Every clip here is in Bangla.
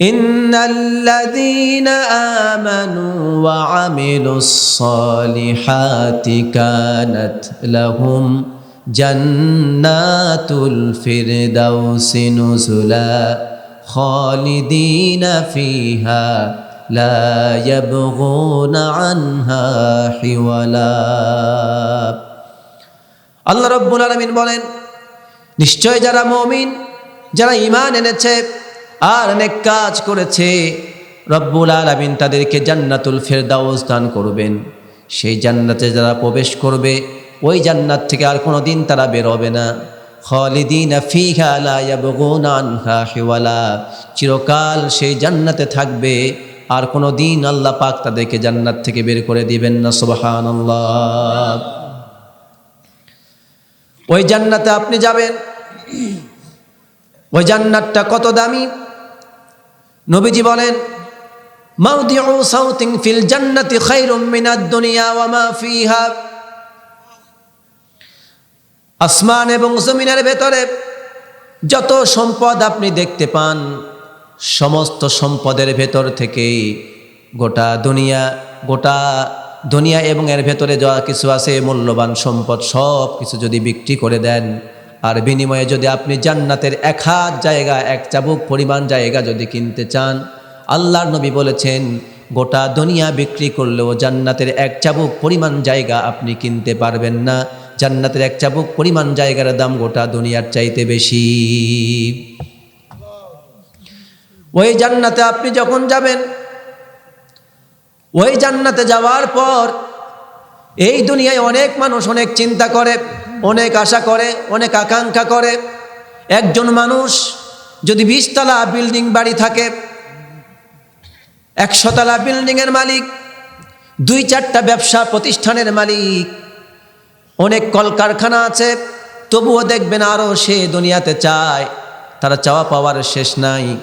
إن الذين آمنوا وعملوا الصالحات كانت لهم جنات الفردوس نزلا خالدين فيها لا يبغون عنها حولا আল্লাহ রব্বুল আলমিন বলেন নিশ্চয় যারা মমিন যারা ইমান এনেছে আর অনেক কাজ করেছে, রব্বুল আলমিন তাদেরকে জান্নাতুল ফেরদাউস দান করবেন। সেই জান্নাতে যারা প্রবেশ করবে, ওই জান্নাত থেকে আর কোনো দিন তারা বেরোবে না। খালিদিন চিরকাল সেই জান্নাতে থাকবে, আর কোনো দিন আল্লাহ পাক তাদেরকে জান্নাত থেকে বের করে দিবেন না, সুবহানাল্লাহ। ওই জান্নাতে আপনি যাবেন। ওই জান্নাতটা কত দামি? নবীজি বলেন ফিল দুনিয়া আসমান এবং জমিনের ভেতরে যত সম্পদ আপনি দেখতে পান, সমস্ত সম্পদের ভেতর থেকেই গোটা দুনিয়া গোটা দুনিয়া এবং এর ভেতরে যা কিছু আছে, মূল্যবান সম্পদ সব কিছু যদি বিক্রি করে দেন আর বিনিময়ে যদি আপনি জান্নাতের এক হাত জায়গা, এক চাবুক পরিমাণ জায়গা যদি কিনতে চান, আল্লাহর নবী বলেছেন, গোটা দুনিয়া বিক্রি করলেও জান্নাতের এক চাবুক পরিমাণ জায়গা আপনি কিনতে পারবেন না। জান্নাতের এক চাবুক পরিমাণ জায়গার দাম গোটা দুনিয়ার চাইতে বেশি। ওই জান্নাতে আপনি যখন যাবেন, ওই জান্নাতে যাওয়ার পর এই দুনিয়ায় অনেক মানুষ অনেক চিন্তা করে অনেক আশা করে, অনেক আকাঙ্ক্ষা করে। একজন মানুষ যদি বিশতলা বিল্ডিং বাড়ি থাকে, একশোতলা বিল্ডিংয়ের মালিক, দুই চারটা ব্যবসা প্রতিষ্ঠানের মালিক, অনেক কলকারখানা আছে, তবুও দেখবেন আরও সে দুনিয়াতে চায়। তারা চাওয়া পাওয়ার শেষ নাই,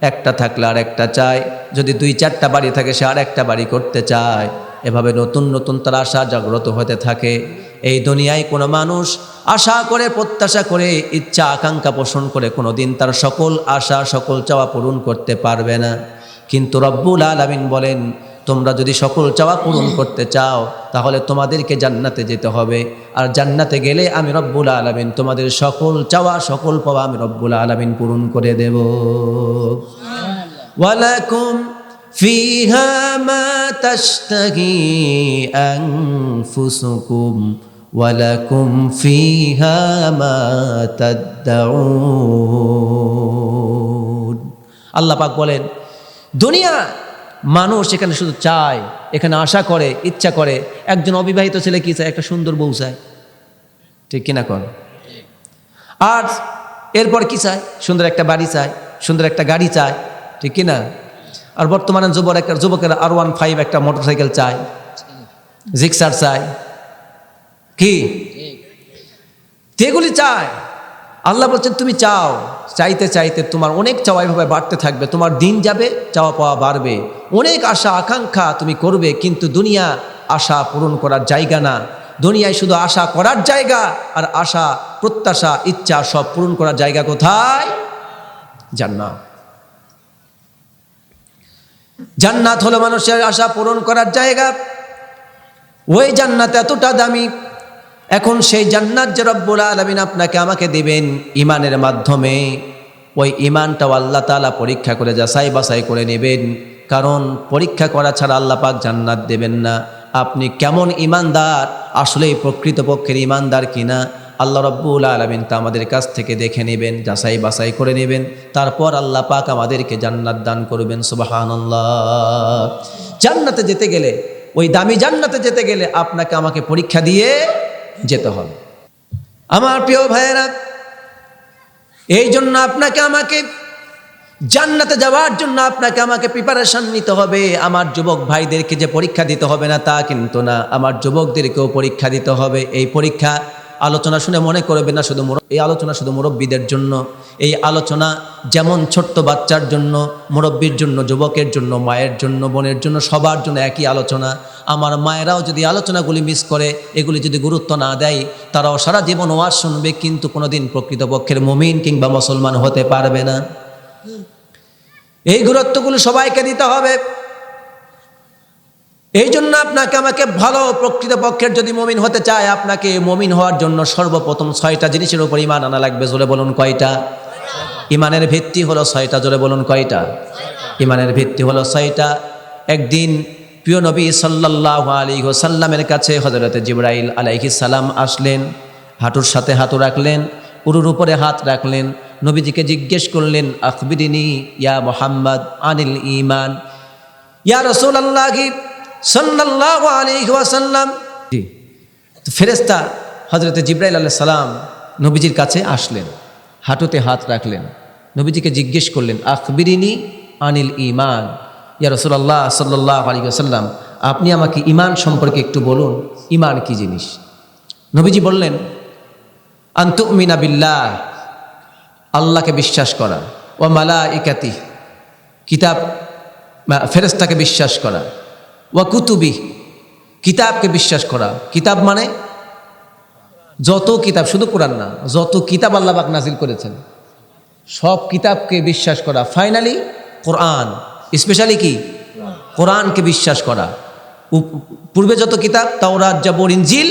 একটা থাকলে আর একটা চায়। যদি দুই চারটা বাড়ি থাকে, সে আর একটা বাড়ি করতে চায়। এভাবে নতুন নতুন তারা আশা জাগ্রত হতে থাকে। এই দুনিয়ায় কোনো মানুষ আশা করে প্রত্যাশা করে ইচ্ছা আকাঙ্ক্ষা পোষণ করে কোনো দিন তার সকল আশা সকল চাওয়া পূরণ করতে পারবে না। কিন্তু রব্বুল আলামিন বলেন তোমরা যদি সকল চাওয়া পূরণ করতে চাও তাহলে তোমাদেরকে জান্নাতে যেতে হবে। আর জান্নাতে গেলে আমি রব্বুল আলামিন তোমাদের সকল চাওয়া সকল পাওয়া আমি রব্বুল আলামিন পূরণ করে দেব। ওয়ালাকুম ফিহা মা তাশতাহি আনফুসুকুম। ওয়ালাকুম ফিহা মা তাদউন আল্লাহ পাক বলেন, দুনিয়া মানুষ এখানে শুধু চায়, এখানে আশা করে, ইচ্ছা করে, একজন অবিবাহিত ছেলে কি চায়? একটা সুন্দর বউ চায়। ঠিক কিনা কর আর এরপর কি চায়? সুন্দর একটা বাড়ি চায়, সুন্দর একটা গাড়ি চায়, ঠিক কিনা? আর বর্তমানে যুবক যুবকের আর ওয়ান ফাইভ একটা মোটরসাইকেল চায় জিক্সার চায় কি? এগুলি চায়। আল্লাহ বলছেন, তুমি চাও, চাইতে চাইতে তোমার অনেক চাওয়া এভাবে বাড়তে থাকবে, তোমার দিন যাবে, চাওয়া পাওয়া বাড়বে। অনেক আশা, আকাঙ্ক্ষা তুমি করবে, কিন্তু দুনিয়া আশা পূরণ করার জায়গা না। দুনিয়ায় শুধু আশা করার জায়গা আর আশা, প্রত্যাশা, ইচ্ছা সব পূরণ করার জায়গা কোথায়? জান্নাত। জান্নাত হলো মানুষের আশা পূরণ করার জায়গা। ওই জান্নাত এতটা দামি এখন সেই জান্নাত যে রব্বুল আলমিন আপনাকে আমাকে দিবেন ইমানের মাধ্যমে, ওই ইমানটাও আল্লাহ তালা পরীক্ষা করে যাচাই বাছাই করে নেবেন। কারণ পরীক্ষা করা ছাড়া আল্লাহ পাক জান্নাত দেবেন না। আপনি কেমন ইমানদার আসলেই প্রকৃতপক্ষের ইমানদার কিনা, আল্লাহ রব্বুল আলমিন তা আমাদের কাছ থেকে দেখে নেবেন যাচাই বাছাই করে নেবেন। তারপর আল্লাহ পাক আমাদেরকে জান্নাত দান করবেন সুবাহান জান্নাতে যেতে গেলে, ওই দামি জান্নাতে যেতে গেলে আপনাকে আমাকে পরীক্ষা দিয়ে যেতে হবে। আমার প্রিয় ভাইয়েরা, এই জন্য আপনাকে আমাকে জান্নাতে যাওয়ার জন্য আপনাকে আমাকে প্রিপারেশন নিতে হবে। আমার যুবক ভাইদেরকে যে পরীক্ষা দিতে হবে না, তা কিন্তু না। আমার যুবকদেরকেও পরীক্ষা দিতে হবে। এই পরীক্ষা আলোচনা শুনে মনে করবে না শুধু এই আলোচনা শুধু মুরব্বীদের জন্য। এই আলোচনা যেমন ছোট্ট বাচ্চার জন্য, মুরব্বীর জন্য, যুবকের জন্য, মায়ের জন্য, বোনের জন্য, সবার জন্য একই আলোচনা। আমার মায়েরাও যদি আলোচনাগুলি মিস করে এগুলি যদি গুরুত্ব না দেয় তারাও সারা জীবন ওয়াজ শুনবে কিন্তু কোনোদিন প্রকৃতপক্ষের মুমিন কিংবা মুসলমান হতে পারবে না। এই গুরুত্বগুলো সবাইকে দিতে হবে। এই জন্য আপনাকে আমাকে ভালো প্রকৃতপক্ষের যদি মমিন হতে চায় আপনাকে মমিন হওয়ার জন্য সর্বপ্রথম ছয়টা জিনিসের উপর ইমান আনা লাগবে জোরে বলুন কয়টা? ইমানের ভিত্তি হলো ছয়টা জোরে বলুন কয়টা? ইমানের ভিত্তি হলো ছয়টা। একদিন প্রিয় নবী সাল্লাহ আলী সাল্লামের কাছে হজরত জিব্রাইল আলাইহি সালাম আসলেন, হাঁটুর সাথে হাঁটু রাখলেন, উরুর উপরে হাত রাখলেন, নবীজিকে জিজ্ঞেস করলেন, আখবিরিনী ইয়া মোহাম্মদ আনিল ইমান ইয়া রসুল আল্লাহি সাল্লাহ আলাইহি ওয়াসাল্লাম। ফেরেস্তা হজরত জিব্রাইল আলাহ সালাম নবীজির কাছে আসলেন, হাঁটুতে হাত রাখলেন, নবীজিকে জিজ্ঞেস করলেন, আখবিরিনী আনিল ইমান ইয়া রসুল্লাহ সাল্লাহ আলী আসাল্লাম আপনি আমাকে ইমান সম্পর্কে একটু বলুন ইমান কি জিনিস? নবীজি বললেন, আন্তুমিনা বিল্লাহ, আল্লাহকে বিশ্বাস করা ও মালা ইকাতি কিতাব ফেরেস্তাকে বিশ্বাস করা ও কুতুবি কিতাবকে বিশ্বাস করা। কিতাব মানে যত কিতাব, শুধু কোরআন না, যত কিতাব আল্লাহবাক নাজিল করেছেন, সব কিতাবকে বিশ্বাস করা। ফাইনালি কোরআন। স্পেশালি কি? কোরআনকে বিশ্বাস করা। পূর্বে যত কিতাব, তাওরাত, জাবর, ইনজিল,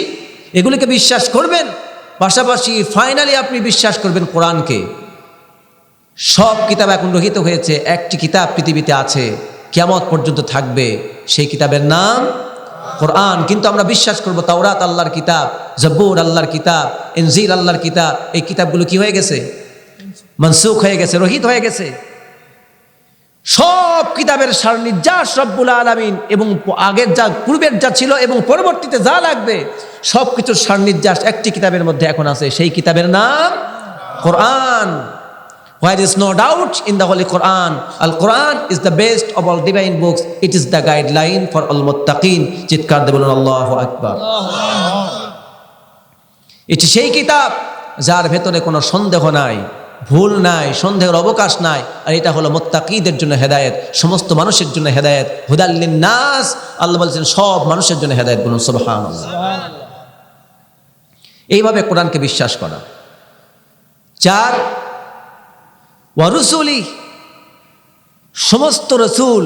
এগুলিকে বিশ্বাস করবেন। পাশাপাশি ফাইনালি আপনি বিশ্বাস করবেন কোরআনকে সব কিতাব এখন রহিত হয়েছে, একটি কিতাব পৃথিবীতে আছে কেমত পর্যন্ত থাকবে, সেই কিতাবের নাম কোরআন কিন্তু আমরা বিশ্বাস করব তাওরাত আল্লাহর কিতাব জব্বুর আল্লাহর কিতাব এনজির আল্লাহর কিতাব, এই কিতাবগুলো কি হয়ে গেছে? মনসুখ হয়ে গেছে, রহিত হয়ে গেছে। সব কিতাবের সার নির্যাস রব্বুল আলমিন এবং আগের যা পূর্বের যা ছিল এবং পরবর্তীতে যা লাগবে সব কিছুর সার নির্যাস একটি কিতাবের মধ্যে এখন আছে। সেই কিতাবের নাম Quran. Where is no doubt in the Holy Quran Al Quran is the best of all divine books it is the guideline for all muttaqin. চিৎকার দেবেন আল্লাহ আকবার। এটি সেই কিতাব যার ভেতরে কোনো সন্দেহ নাই। ভুল নাই, সন্দেহের অবকাশ নাই, আর এটা হলো মোত্তাকিদের জন্য হেদায়েত, সমস্ত মানুষের জন্য হেদায়েত। হুদাল্লিন নাস আল্লাহ বলছেন, সব মানুষের জন্য হেদায়েত বলুন সুবহান এইভাবে কোরআনকে বিশ্বাস করা। চার ওয়ারুসুলি সমস্ত রসুল,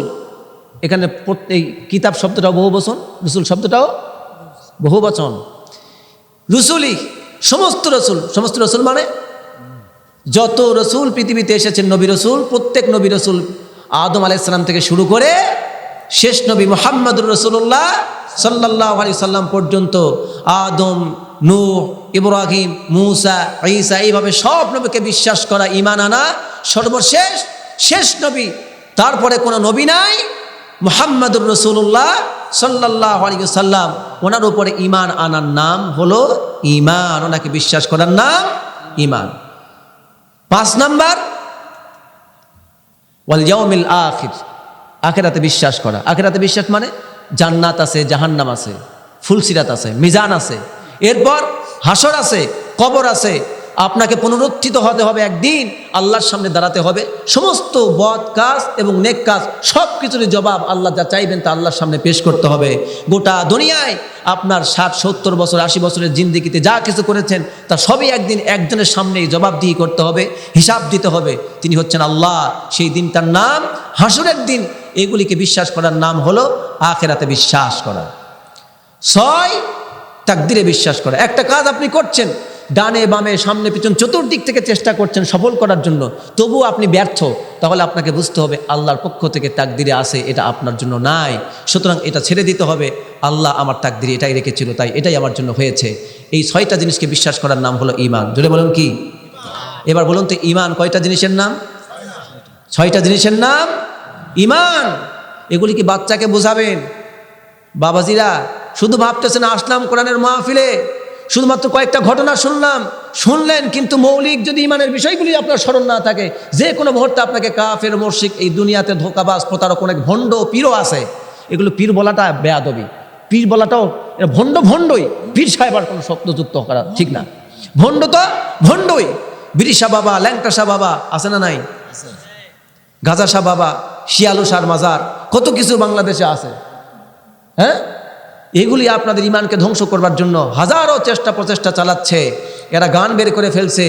এখানে প্রত্যেক কিতাব শব্দটাও বহু বচন রসুল শব্দটাও বহু বচন রসুলি, সমস্ত রসুল সমস্ত রসুল মানে যত রসুল পৃথিবীতে এসেছেন নবী রসুল, প্রত্যেক নবী রসুল আদম আলাইসালাম থেকে শুরু করে শেষ নবী মোহাম্মদুর রসুল্লাহ সাল্লাহ আলি সাল্লাম পর্যন্ত আদম, নূহ, ইব্রাহিম, মুসা, ঈসা এইভাবে সব নবীকে বিশ্বাস করা ইমান আনা সর্বশেষ শেষ নবী। তারপরে কোনো নবী নাই। মোহাম্মদুর রসুল্লাহ সাল্লাহ আলী সাল্লাম, ওনার উপরে ইমান আনার নাম হলো ইমান ওনাকে বিশ্বাস করার নাম ইমান পাঁচ নাম্বার, ওয়াল আখির, আখেরাতে বিশ্বাস করা। আখেরাতে বিশ্বাস মানে জান্নাত আছে, জাহান্নাম আছে, ফুলসিরাত আছে, মিজান আছে। এরপর হাসর আছে, কবর আছে আপনাকে পুনরুত্থিত হতে হবে একদিন, আল্লাহর সামনে দাঁড়াতে হবে। সমস্ত বদ কাজ এবং নেক কাজ সব কিছুরই জবাব আল্লাহ যা চাইবেন তা আল্লাহর সামনে পেশ করতে হবে। গোটা দুনিয়ায় আপনার ষাট, সত্তর বছর, আশি বছরের জিন্দিগিতে যা কিছু করেছেন, তা সবই একদিন একজনের সামনেই জবাবদিহি করতে হবে, হিসাব দিতে হবে। তিনি হচ্ছেন আল্লাহ। সেই দিনটার নাম, হাসুরের দিন। এগুলিকে বিশ্বাস করার নাম হলো আখেরাতে বিশ্বাস করা। ছয়, তাকদিরে বিশ্বাস করা। একটা কাজ আপনি করছেন ডানে, বামে, সামনে, পিছন, চতুর্দিক থেকে চেষ্টা করছেন সফল করার জন্য। তবুও আপনি ব্যর্থ, তাহলে আপনাকে বুঝতে হবে আল্লাহর পক্ষ থেকে তাকদিরে আসে এটা আপনার জন্য নাই। সুতরাং এটা ছেড়ে দিতে হবে, আল্লাহ আমার তাকদিরে এটাই রেখেছিল, তাই এটাই আমার জন্য হয়েছে। এই ছয়টা জিনিসকে বিশ্বাস করার নাম হলো ইমান জোরে বলুন কি? এবার বলুন তো ইমান কয়টা জিনিসের নাম? ছয়টা জিনিসের নাম? ইমান এগুলি কি বাচ্চাকে বোঝাবেন? বাবাজিরা শুধু ভাবতেছেন, আসলাম কোরআনের মাহফিলে। শুধুমাত্র কয়েকটা ঘটনা শুনলাম, শুনলেন, কিন্তু মৌলিক যদি ইমানের বিষয়গুলি আপনার স্মরণ না থাকে, যে কোনো মুহূর্তে আপনাকে কাফের মর্শিক এই দুনিয়াতে ধোকাবাজ, প্রতারক অনেক ভণ্ড পীরও আছে। এগুলো পীর বলাটা বেয়াদবি। পীর বলাটাও ভণ্ড ভণ্ডই। পীর সাহেব আর কোনো শব্দযুক্ত করা ঠিক না। ভণ্ড তো ভণ্ডই। বিরিশা বাবা ল্যাংটাসা বাবা আছে না নাই? গাজা শাহ বাবা, শিয়ালু শাহ মাজার, কত কিছু বাংলাদেশে আছে। হ্যাঁ? এগুলি আপনাদের ইমানকে ধ্বংস করবার জন্য হাজারো চেষ্টা প্রচেষ্টা চালাচ্ছে। এরা গান বের করে ফেলছে।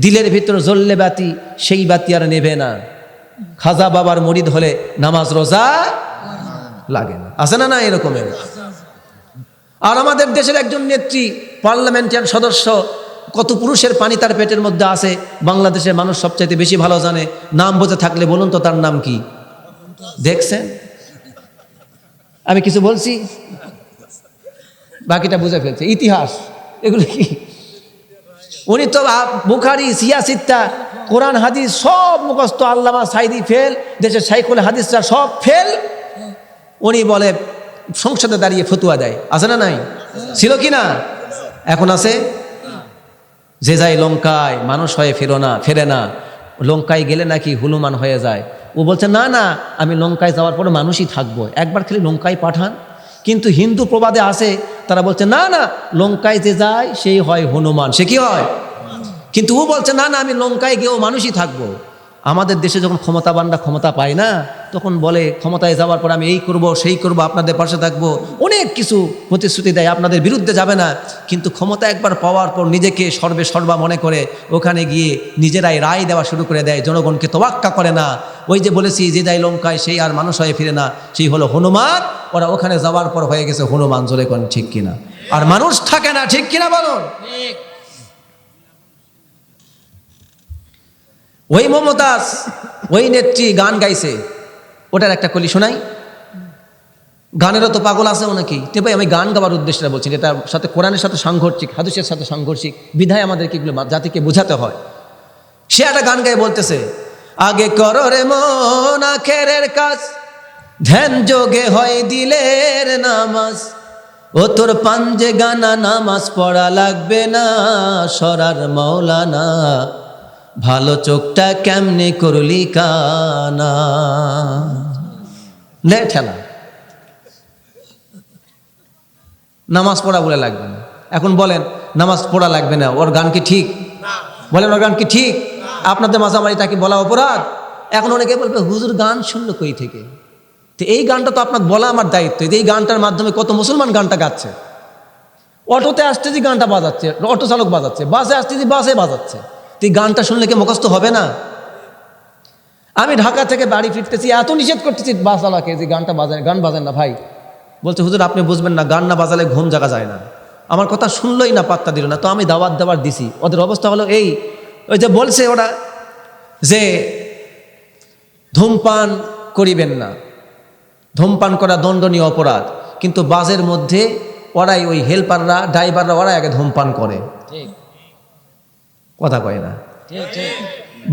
দিলের ভিতর জ্বললে বাতি, সেই বাতি আর নেবে না। খাজা বাবার মরিদ হলে নামাজ রোজা লাগে না। আছে না না এরকমের? আর আমাদের দেশের একজন নেত্রী, পার্লামেন্টের সদস্য, কত পুরুষের পানি তার পেটের মধ্যে আছে, বাংলাদেশের মানুষ সবচাইতে বেশি ভালো জানে। নাম বোঝে থাকলে বলুন তো তার নাম কি? দেখছেন? আমি কিছু বলছি? বাকিটা বুঝে ফেলছে। ইতিহাস, এগুলো কি? উনি তো বুখারি সিয়াসিত্তা কোরআন, হাদিস সব মুখস্থ, আল্লামা সাইদি ফেল, দেশের সাইকুল হাদিসরা সব ফেল। উনি বলে, সংসদে দাঁড়িয়ে ফতুয়া দেয়। আছে না নাই? ছিল কি না? এখন আছে? যে যায় লঙ্কায়, মানুষ হয়ে ফেরো না ফেরে না। লঙ্কায় গেলে নাকি হুলুমান হয়ে যায়। ও বলছে, না না, আমি লঙ্কায় যাওয়ার পরে মানুষই থাকব। একবার খালি লঙ্কায় পাঠান কিন্তু হিন্দু প্রবাদে আসে, তারা বলছে, না না, লঙ্কায় যে যায়, সেই হয় হনুমান। সে কি হয়? কিন্তু ও বলছে, না না, আমি লঙ্কায় গিয়েও মানুষই থাকব। আমাদের দেশে যখন ক্ষমতাবানরা ক্ষমতা পায় না, তখন বলে, ক্ষমতায় যাওয়ার পর আমি এই করব, সেই করব, আপনাদের পাশে থাকব। অনেক কিছু প্রতিশ্রুতি দেয়, আপনাদের বিরুদ্ধে যাবে না। কিন্তু ক্ষমতা একবার পাওয়ার পর নিজেকে সর্বে সর্বা মনে করে, ওখানে গিয়ে নিজেরাই রায় দেওয়া শুরু করে দেয়, জনগণকে তোয়াক্কা করে না। ওই যে বলেছি, যে যায় লঙ্কায়, সেই আর মানুষ হয়ে ফিরে না। সেই হলো হনুমান ওরা ওখানে যাওয়ার পর হয়ে গেছে হনুমান জলে কোন ঠিক কিনা? আর মানুষ থাকে না ঠিক কিনা বলুন ওই মমতাজ ওই নেত্রী গান গাইছে। ওটার একটা কলি শোনাই। গানেরও তো পাগল আছে নাকি তে ভাই আমি গান গাওয়ার উদ্দেশ্যটা বলছি এটার সাথে কোরআনের সাথে সাংঘর্ষিক হাদিসের সাথে সাংঘর্ষিক বিধায় আমাদেরকে এগুলো জাতিকে বোঝাতে হয়। সে একটা গান গায়ে বলতেছে আগে করো রে মন আখেরের কাজ ধ্যান যোগে হয় দিলের নামাজ। ও তোর পাঞ্জে গানা নামাজ পড়া লাগবে না, সরার মৌলানা ভালো চোখটা কেমনে করলি কানা। লে ঠেলা। নামাজ পড়া বলে লাগবে না। এখন বলেন, নামাজ পড়া লাগবে না, ওর গান কি ঠিক? বলেন, ওর গান কি ঠিক? আপনাদের মাঝামারি তাকে বলা অপরাধ? এখন অনেকে বলবে, হুজুর গান শুনলো কই থেকে? তো এই গানটা তো আপনার বলা আমার দায়িত্ব। এই গানটার মাধ্যমে কত মুসলমান গানটা গাচ্ছে। অটোতে আসতে যে গানটা বাজাচ্ছে, অটো চালক বাজাচ্ছে, বাসে আসতে যে বাসে বাজাচ্ছে, তো এই গানটা শুনলে কি মুখস্থ হবে না? আমি ঢাকা থেকে বাড়ি ফিরতেছি, এত নিষেধ করতেছি বাসালাকে যে গানটা বাজায় গান বাজেন না ভাই। বলছে, হুজুর, আপনি বুঝবেন না, গান না বাজালে ঘুম জাগা যায় না। আমার কথা শুনলই না, পাত্তা দিল না, তো আমি দাওয়াত দেওয়ার দিছি। ওদের অবস্থা হলো এই, ওই যে বলছে ওরা যে ধূমপান করিবেন না। ধূমপান করা দণ্ডনীয় অপরাধ। কিন্তু বাসের মধ্যে ওরাই ওই হেল্পাররা ড্রাইভাররা ওরাই আগে ধূমপান করে। কথা কয় না?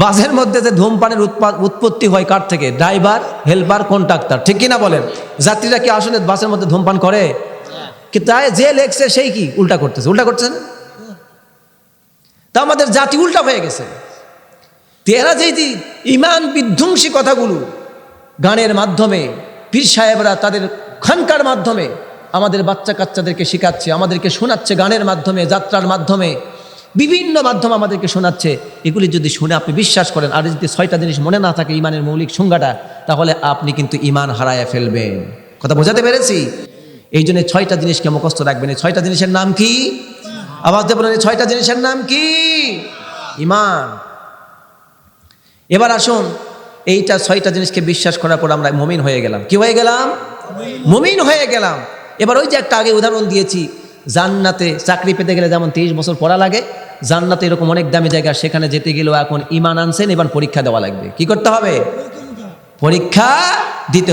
বাসের মধ্যে যে ধূমপানের উৎপত্তি হয় কার থেকে? Driver helper contractor. ঠিক কিনা বলেন? যাত্রীরা কি আসলে বাসের মধ্যে ধূমপান করে? কি তাই যে লেখছে সেই কি উল্টা করতেছে? উল্টা করছে না? তা আমাদের জাতি উল্টা হয়ে গেছে। তো এরা যে যে ইমান বিধ্বংসী কথাগুলো গানের মাধ্যমে পীর সাহেবরা তাদের খানকার মাধ্যমে আমাদের বাচ্চা কাচ্চাদেরকে শেখাচ্ছে, আমাদেরকে শোনাচ্ছে গানের মাধ্যমে, যাত্রার মাধ্যমে, বিভিন্ন মাধ্যম আমাদেরকে শোনাচ্ছে। এগুলি যদি শুনে আপনি বিশ্বাস করেন, আর যদি ছয়টা জিনিস মনে না থাকে ইমানের মৌলিক সংজ্ঞাটা, তাহলে আপনি কিন্তু ইমান হারায় ফেলবেন। কথা বোঝাতে পেরেছি? এই জন্য ছয়টা জিনিসকে মুখস্থ রাখবেন। এই ছয়টা জিনিসের নাম কি? দিয়ে বলেন, এই ছয়টা জিনিসের নাম কি? ইমান। এবার আসুন এইটা ছয়টা জিনিসকে বিশ্বাস করার পর আমরা মমিন হয়ে গেলাম। কি হয়ে গেলাম? মমিন হয়ে গেলাম। এবার ওই যে একটা আগে উদাহরণ দিয়েছি, জান্নাতে চাকরি পেতে গেলে যেমন তেইশ বছর পড়া লাগে, জান্নাতে এরকম অনেক দামি জায়গা, সেখানে যেতে গেলেও এখন ইমান আনছেন, এবার পরীক্ষা দেওয়া লাগবে। কি করতে হবে? পরীক্ষা দিতে